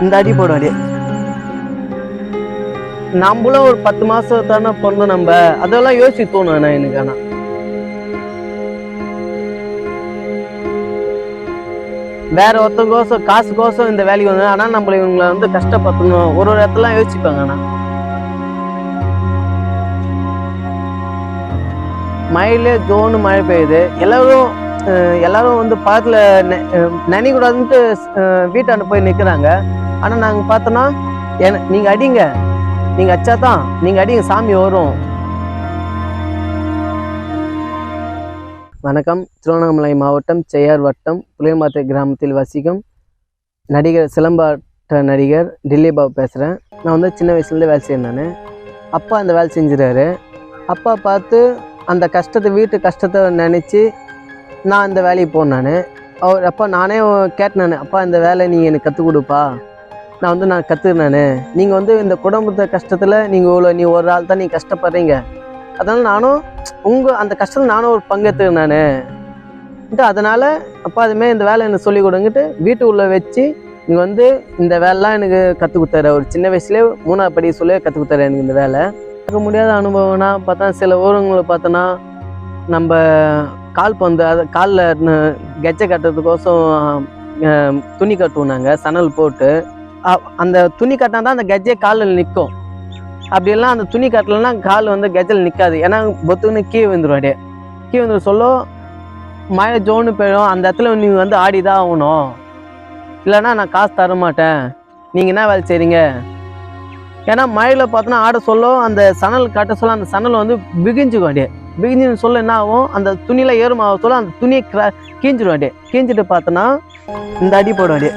இந்த அடி போடும் அடி நம்மளும் ஒரு பத்து மாசம் தானே பிறந்தோம் நம்ம. அதெல்லாம் யோசிச்சு தோணும் ஆனா எனக்கு ஆனா. வேற ஒருத்தங்கோசம் காசுக்கோசம் இந்த வேலைக்கு வந்து ஆனா நம்மள இவங்களை வந்து கஷ்டப்படுத்தணும். ஒரு ஒரு இடத்துல யோசிப்பாங்க ஆனா. மழையிலே ஜோனு மழை பெய்யுது. எல்லாரும் அஹ், எல்லாரும் வந்து பக்கத்துல நெ- நினைக்கூடாதுன்ட்டு வீட்டாண்ட போய் நிக்கிறாங்க. ஆனால் நாங்கள் பார்த்தோன்னா என நீங்கள் அடிங்க. அடிச்சா தான் நீங்கள் அடிங்க சாமி வரும். வணக்கம். திருவண்ணாமலை மாவட்டம் செய்யார் வட்டம் புளியம்பாத்தை கிராமத்தில் வசிக்கும் நடிகர் சிலம்பாட்ட நடிகர் டில்லி பாபு பேசுகிறேன் நான் வந்து சின்ன வயசுலேருந்து வேலை செய்யறேன் நான். அப்பா அந்த வேலை செஞ்சுறாரு அப்பா பார்த்து அந்த கஷ்டத்தை வீட்டு கஷ்டத்தை நினச்சி நான் அந்த வேலைக்கு போனேன் நான். அவர் அப்பா நானே கேட்டேன் அப்பா இந்த வேலை நீங்கள் எனக்கு கற்றுக் கொடுப்பா. நான் வந்து நான் கற்றுக்கினேன் நீங்கள் வந்து இந்த குடும்பத்தை கஷ்டத்தில் நீங்கள் இவ்வளோ நீ ஒரு ஆள் தான் நீ கஷ்டப்படுறீங்க. அதனால் நானும் உங்கள் அந்த கஷ்டத்தில் நானும் ஒரு பங்கெடுத்துக்கினேன் அதனால் அப்பா அதுமாரி இந்த வேலை எனக்கு சொல்லி கொடுங்கிட்டு வீட்டு உள்ளே வச்சு இங்கே வந்து இந்த வேலைலாம் எனக்கு கற்றுக் கொடுத்தாரு. ஒரு சின்ன வயசுலேயே மூணாவது படி சொல்லி கற்றுக் கொடுத்தாரு எனக்கு இந்த வேலை. மறக்க முடியாத அனுபவம்னா பார்த்தா சில ஊரங்களை பார்த்தோன்னா நம்ம கால் பந்து அது காலில் கெச்சை கட்டுறதுக்கோசம் துணி கட்டுவோம் நாங்கள் சணல் போட்டு. அந்த துணி கட்டினா தான் அந்த கஜ்ஜே காலில் நிற்கும் அப்படிலாம் அந்த துணி கட்டலைன்னா கால் வந்து கெஜல் நிற்காது ஏன்னா பொத்துன்னு கீழே வந்துடும் அப்படியே. கீழே வந்துடும் சொல்ல மழை ஜோனு பெய்யும் அந்த இடத்துல நீங்கள் வந்து ஆடி தான் ஆகணும். இல்லைன்னா நான் காசு தர மாட்டேன் நீங்கள் என்ன வேலை செய்கிறீங்க ஏன்னா மழையில் பார்த்தோன்னா ஆட சொல்ல அந்த சணல் கட்ட சொல்ல அந்த சணல் வந்து பிகிஞ்சுக்கும் அப்படியே. பிகிஞ்சுன்னு சொல்ல என்ன ஆகும்? அந்த துணியில் ஏறுமாக சொல்ல அந்த துணியை கிரா கீஞ்சிடும் அப்படியே. கீஞ்சிட்டு பார்த்தோன்னா இந்த அடி போடும் அப்படியே.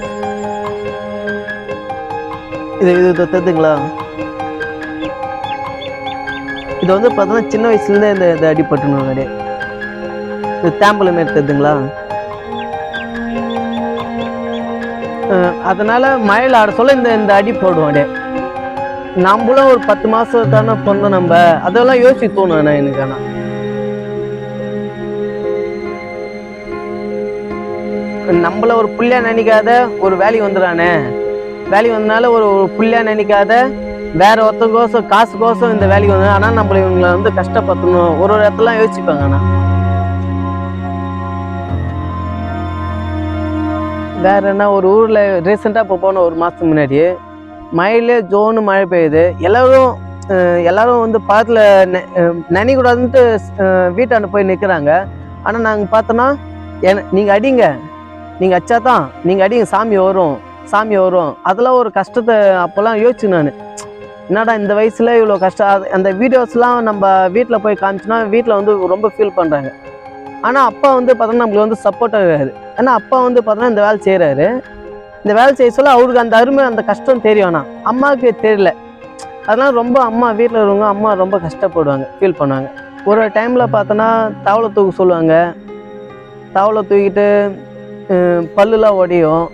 இது இது இது தெரியுதுங்களா இது வந்து பார்த்தோன்னா சின்ன வயசுலேருந்தே இந்த இதை அடிப்பட்டுணும் அப்படியே இது தேம்பலம் மாரி தெரியுதுங்களா மழையில் ஆட சொல்ல இந்த இந்த அடி போடுவோம் அப்படியே நம்மளும் ஒரு பத்து மாதம் தானே பிறந்தோம் நம்ம. அதெல்லாம் யோசிச்சு தோணும் ஆனா எனக்கு ஆனா. நம்மள ஒரு புள்ளியா நினைக்காத ஒரு வேலைக்கு வந்துடுறானே வேலைக்கு வந்தனால ஒரு ஒரு நினைக்காத வேற ஒருத்தங்கோசம் காசுக்கோசம் இந்த வேலைக்கு வந்தது ஆனா நம்மள இவங்களை வந்து கஷ்டப்படுத்தணும். ஒரு ஒரு இடத்துல யோசிப்பாங்க ஆனா. வேற என்ன ஒரு ஊர்ல ரீசெண்டா இப்போ போன ஒரு மாசத்துக்கு முன்னாடி மழையிலே ஜோனு மழை பெய்யுது. எல்லாரும் எல்லோரும் எல்லாரும் வந்து பக்கத்துல நினைக்கூடாதுன்ட்டு வீட்டாண்ட போய் நிக்கிறாங்க. ஆனா நாங்க பார்த்தோன்னா என நீங்க அடிங்க. நீங்க அச்சாதான் நீங்க அடிங்க சாமி வரும். சாமி வரும் அதெல்லாம் ஒரு கஷ்டத்தை அப்போல்லாம் யோசிச்சு நான். என்னடா இந்த வயசில் இவ்வளோ கஷ்டம்? அந்த வீடியோஸ்லாம் நம்ம வீட்டில் போய் காமிச்சோன்னா வீட்டில் வந்து ரொம்ப ஃபீல் பண்ணுறாங்க ஆனால் அப்பா வந்து பார்த்தோன்னா நம்மளுக்கு வந்து சப்போர்ட்டாக இருக்காரு. ஏன்னா அப்பா வந்து பார்த்தோன்னா இந்த வேலை செய்கிறாரு இந்த வேலை செய்ய சொல்ல அவருக்கு அந்த அருமை அந்த கஷ்டம் தெரியும். ஆனால் அம்மாவுக்கு தெரியல. அதனால் ரொம்ப அம்மா வீட்டில் இருக்கவங்க அம்மா ரொம்ப கஷ்டப்படுவாங்க ஃபீல் பண்ணுவாங்க. ஒரு டைமில் பார்த்தோன்னா தவளை தூக்க சொல்லுவாங்க. தவளை தூக்கிட்டு பல்லுலாம் உடையும்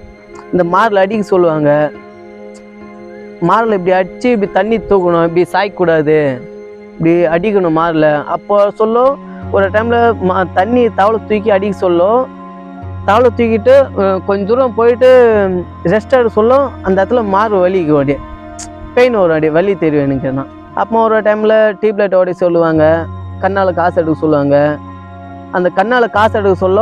இந்த மாரில் அடிக்க சொல்லுவாங்க. மாரில் இப்படி அடித்து இப்படி தண்ணி தூக்கணும் இப்படி சாய்க்கூடாது இப்படி அடிக்கணும் மாரில். அப்போ சொல்ல ஒரு டைமில் மா தண்ணி தவளை தூக்கி அடிக்க சொல்லும் தவளை தூக்கிட்டு கொஞ்சம் தூரம் போயிட்டு ரெஸ்ட் எடுக்க சொல்லும் அந்த இடத்துல மாறு வலிக்கு அப்படியே பெயின் வரும் அப்படியே வலி தெரியும் எனக்கு தான் அப்போ ஒரு டைமில் டியூப்லைட் ஓடி சொல்லுவாங்க. கண்ணால் காசு எடுக்க சொல்லுவாங்க. அந்த கண்ணால் காசு எடுக்க சொல்ல.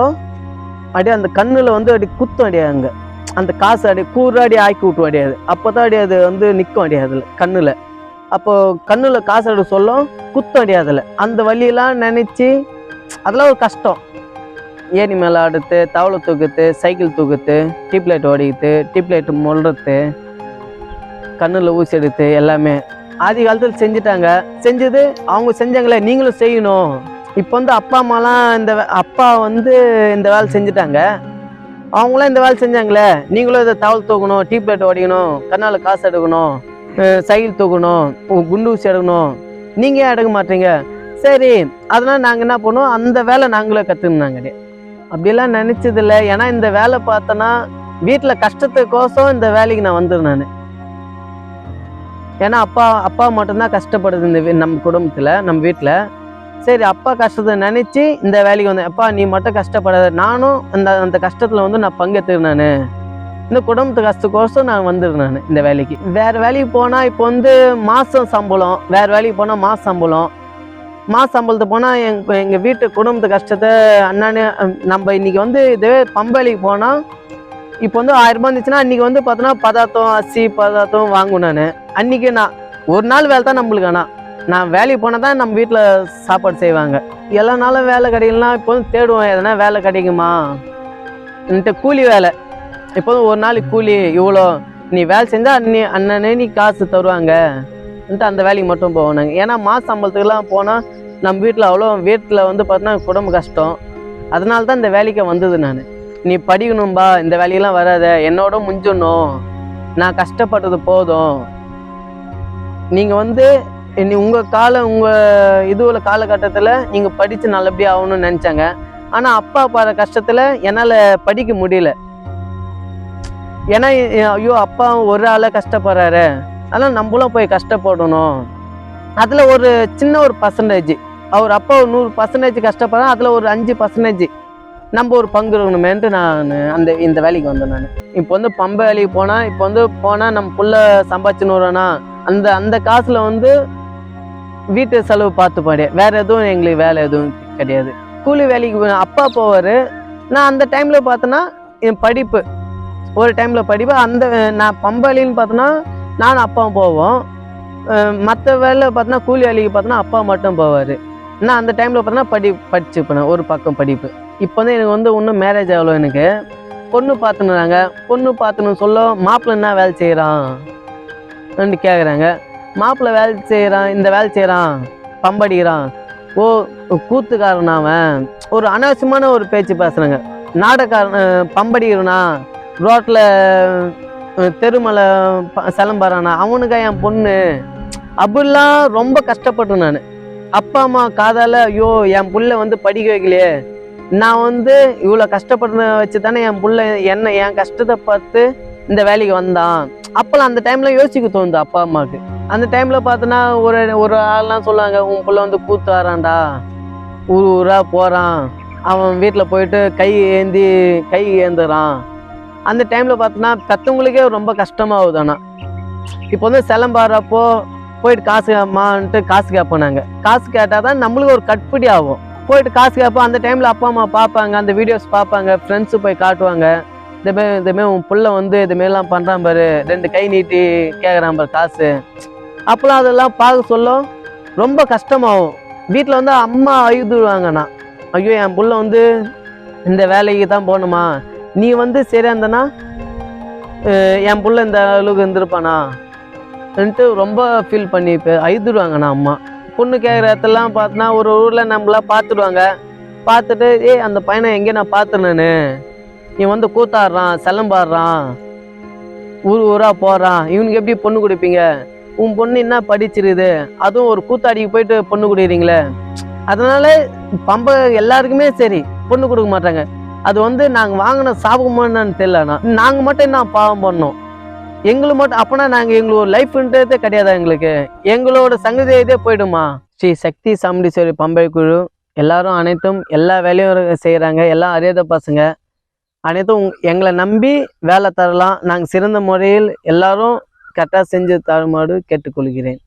அப்படியே அந்த கண்ணில் வந்து அப்படி குத்தும் அப்படியே அங்கே. அந்த காசு அடி கூறாடி ஆக்கி விட்டு அடியாது அப்போ தான் அடி அது வந்து நிற்கும் அடியாது கண்ணில். அப்போது கண்ணில் காசு அடி சொல்லும் குத்தம் அடியாதில் அந்த வழியெல்லாம் நினச்சி அதெல்லாம் ஒரு கஷ்டம். ஏணி மேலே ஆடுறது தவளை தூக்குறது சைக்கிள் தூக்குறது டியூப்லைட் ஓடிக்கிறது டியூப்லைட் மொழுறது கண்ணில் ஊசி எடுத்து எல்லாமே. ஆதி காலத்தில் செஞ்சுட்டாங்க. செஞ்சது அவங்க செஞ்சாங்களே நீங்களும் செய்யணும். இப்போ வந்து அப்பா அம்மாலாம் இந்த அப்பா வந்து இந்த வேலை செஞ்சுட்டாங்க. அவங்களாம் இந்த வேலை செஞ்சாங்களே. நீங்களும் இதை தவல் தூக்கணும் டியூப்லைட் ஓடிக்கணும் கண்ணால் காசு எடுக்கணும் சைல் தூக்கணும் குண்டு ஊசி எடுக்கணும். நீங்கள் ஏன் எடுக்க மாட்டீங்க? சரி அதனால் நாங்கள் என்ன பண்ணுவோம் அந்த வேலை நாங்களே கற்றுக்கினாங்க அப்படிலாம் நினச்சதில்ல. ஏன்னா இந்த வேலை பார்த்தோன்னா வீட்டில் கஷ்டத்துக்கோசம் இந்த வேலைக்கு நான் வந்துடுறேன் நான். ஏன்னா அப்பா அப்பா மட்டும்தான் கஷ்டப்படுது இந்த வீ- நம்ம குடும்பத்தில் நம்ம வீட்டில் சரி அப்பா கஷ்டத்தை நினச்சி இந்த வேலைக்கு வந்தேன். அப்பா நீ மட்டும் கஷ்டப்படாத. நானும் அந்த அந்த கஷ்டத்தில் வந்து நான் பங்கெடுத்துக்கிறேன் நான். இந்த குடும்பத்து கஷ்டக்கோசம் நான் வந்துடுறேன் நான் இந்த வேலைக்கு. வேறு வேலைக்கு போனால் இப்போ வந்து மாதம் சம்பளம். வேறு வேலைக்கு போனால் மாத சம்பளம். மாத சம்பளத்துக்கு போனால் எங்கள் எங்கள் வீட்டு குடும்பத்து கஷ்டத்தை அண்ணான்னு நம்ம இன்றைக்கி வந்து இதுவே பம்பவேலைக்கு போனால் இப்போ வந்து ஆயிரம் இருந்துச்சுன்னா அன்றைக்கி வந்து பார்த்தோன்னா பதார்த்தம் அரிசி பதார்த்தம் வாங்குவேன் நான். அன்றைக்கி நான் ஒரு நாள் வேலை தான் நம்மளுக்கு ஆனால் நான் வேலைக்கு போனால் தான் நம்ம வீட்டில் சாப்பாடு செய்வாங்க. எல்லா நாளும் வேலை கிடைக்கலாம் இப்போ வந்து தேடுவோம் எதனா வேலை கிடைக்குமா? என்கிட்ட கூலி வேலை. இப்போ ஒரு நாளைக்கு கூலி இவ்வளோ. நீ வேலை செஞ்சால் அன்னி அண்ணனே நீ காசு தருவாங்கன்ட்டு அந்த வேலைக்கு மட்டும் போவோம் நாங்கள் ஏன்னா மாத சம்பளத்துக்குலாம் போனால் நம்ம வீட்டில் அவ்வளோ வீட்டில் வந்து பார்த்தோன்னா குடும்ப கஷ்டம். அதனால தான் இந்த வேலைக்கு வந்தது நான். நீ படிக்கணும்பா இந்த வேலையெல்லாம் வராத. என்னோட முஞ்சிடணும் நான் கஷ்டப்பட்டது போதும். நீங்கள் வந்து இனி உங்கள் கால உங்கள் இதுவில் காலகட்டத்தில் நீங்கள் படித்து நல்லபடியாக ஆகணும்னு நினச்சாங்க. ஆனால் அப்பா படுற கஷ்டத்தில் என்னால் படிக்க முடியல. ஏன்னா ஐயோ அப்பா ஒரு ஆளை கஷ்டப்படுறாரு. அதனால் நம்மளும் போய் கஷ்டப்படணும். அதில் ஒரு சின்ன ஒரு பர்சன்டேஜ் அவர் அப்பா ஒரு நூறு பர்சன்டேஜ் கஷ்டப்படுறா அதில் ஒரு அஞ்சு பர்சன்டேஜ் நம்ம ஒரு பங்கு இருக்கணுமேன்ட்டு நான் அந்த இந்த வேலைக்கு வந்தேன் நான். இப்போ வந்து பம்பை வேலைக்கு போனால் இப்போ வந்து போனால் நம்ம புள்ள சம்பாதிச்சுன்னு வரோன்னா அந்த அந்த காசில் வந்து வீட்டு செலவு பார்த்து பார்த்துப்பாடு வேறு எதுவும் எங்களுக்கு வேலை எதுவும் கிடையாது. கூலி வேலைக்கு போ- அப்பா போவார். நான் அந்த டைமில் பார்த்தோன்னா என் படிப்பு. ஒரு டைமில் படிப்பு அந்த நான் பம்பாலின்னு பார்த்தோன்னா நானும் அப்பாவும் போவோம். மற்ற வேலை பார்த்தோன்னா கூலி வேலைக்கு பார்த்தோன்னா அப்பா மட்டும் போவார். நான் அந்த டைமில் பார்த்தோன்னா படி படிச்சுப்பேன். ஒரு பக்கம் படிப்பு. இப்போ வந்து எனக்கு வந்து இன்னும் மேரேஜ் ஆகல எனக்கு. பொண்ணு பார்த்துனுறாங்க பொண்ணு பார்த்துன்னு சொல்ல மாப்பிள்ளை என்ன வேலை செய்கிறான் கேட்குறாங்க மாப்பிள்ளை வேலை செய்கிறான் இந்த வேலை செய்கிறான் பம்படிக்கிறான். ஓ கூத்துக்காரன் அவன். ஒரு அனாவசியமான ஒரு பேச்சு பேசுகிறாங்க நாடக்காரன் பம்படிக்கிறனா ரோட்டில் தெருமலை ப- சிலம்பறானா அவனுக்கா என் பொண்ணு? அப்படிலாம் ரொம்ப கஷ்டப்பட்டேன் நான். அப்பா அம்மா காதால் ஐயோ என் புள்ள வந்து படிக்க வைக்கலையே. நான் வந்து இவ்வளோ கஷ்டப்பட்டு வச்சு தானே என் புள்ள என்ன என் கஷ்டத்தை பார்த்து இந்த வேலைக்கு வந்தான். அப்போல்லாம் அந்த டைமில் யோசிக்க தோணுது அப்பா அம்மாவுக்கு. அந்த டைமில் பார்த்தோன்னா ஒரு ஒரு ஆள்லாம் சொல்லுவாங்க உன் பிள்ளை வந்து கூத்து வரான்டா ஊர் ஊராக போகிறான் அவன் வீட்டில் போயிட்டு கை ஏந்தி கை ஏந்துறான். அந்த டைமில் பார்த்தோன்னா பெற்றவங்களுக்கே ரொம்ப கஷ்டமாகுது ஆனால் இப்போ வந்து சிலம்பாடுறப்போ போயிட்டு காசு அம்மான்ட்டு காசு கேட்போம் நாங்கள் காசு கேட்டால் தான் நம்மளுக்கு ஒரு கட்டுப்படி ஆகும். போயிட்டு காசு கேட்போம் அந்த டைமில் அப்பா அம்மா பார்ப்பாங்க அந்த வீடியோஸ் பார்ப்பாங்க ஃப்ரெண்ட்ஸு போய் காட்டுவாங்க. இதுமாரி இதுமாரி உன் பிள்ளை வந்து இதுமாரிலாம் பண்ணுறான் பாரு. ரெண்டு கை நீட்டி கேட்குறான் பாரு காசு. அப்போலாம் அதெல்லாம் பார்க்க சொல்ல ரொம்ப கஷ்டமாகும். வீட்டில் வந்து அம்மா அழுதுடுவாங்கண்ணா ஐயோ என் புள்ள வந்து இந்த வேலைக்கு தான் போகணுமா? நீ வந்து சரியா இருந்தனா? என் புள்ள இந்த அளவுக்கு இருந்திருப்பானா? ன்ட்டு ரொம்ப ஃபீல் பண்ணி இப்போ அழுதுடுவாங்கண்ணா அம்மா. பொண்ணு கேட்குற இடத்துலாம் பார்த்தனா ஒரு ஊரில் நம்மளாம் பார்த்துடுவாங்க. பார்த்துட்டு ஏய் அந்த பையனை எங்கே நான் பார்த்துனேன்னு இவன் வந்து கூத்தாடுறான் செலம்பாடுறான் ஊர் ஊராக போகிறான் இவனுக்கு எப்படி பொண்ணு கொடுப்பீங்க? உன் பொண்ணு என்ன படிச்சிருது? அதுவும் ஒரு கூத்தாடிக்கு போயிட்டு பொண்ணு கொடுக்குறீங்களே. அதனால பம்ப எல்லாருக்குமே சரி பொண்ணு கொடுக்க மாட்டாங்க. அது வந்து நாங்கள் வாங்கின சாபமானு தெரியலண்ணா நாங்கள் மட்டும் என்ன பாவம் பண்ணோம்? எங்களுக்கு மட்டும் அப்போனா நாங்கள் எங்களோட லைஃப்ன்றதே கிடையாதா எங்களுக்கு? எங்களோட சங்கதி இதே போயிடுமா? ஸ்ரீ சக்தி சாமுண்டீஸ்வரி பம்பை குழு எல்லாரும் அனைத்தும் எல்லா வேலையும் செய்கிறாங்க எல்லாம் அறியாத பசங்க. அனைத்தும் எங்களை நம்பி வேலை தரலாம். நாங்கள் சிறந்த முறையில் எல்லாரும் கரெக்டாக செஞ்சு தருமாறு கேட்டுக்கொள்கிறேன்.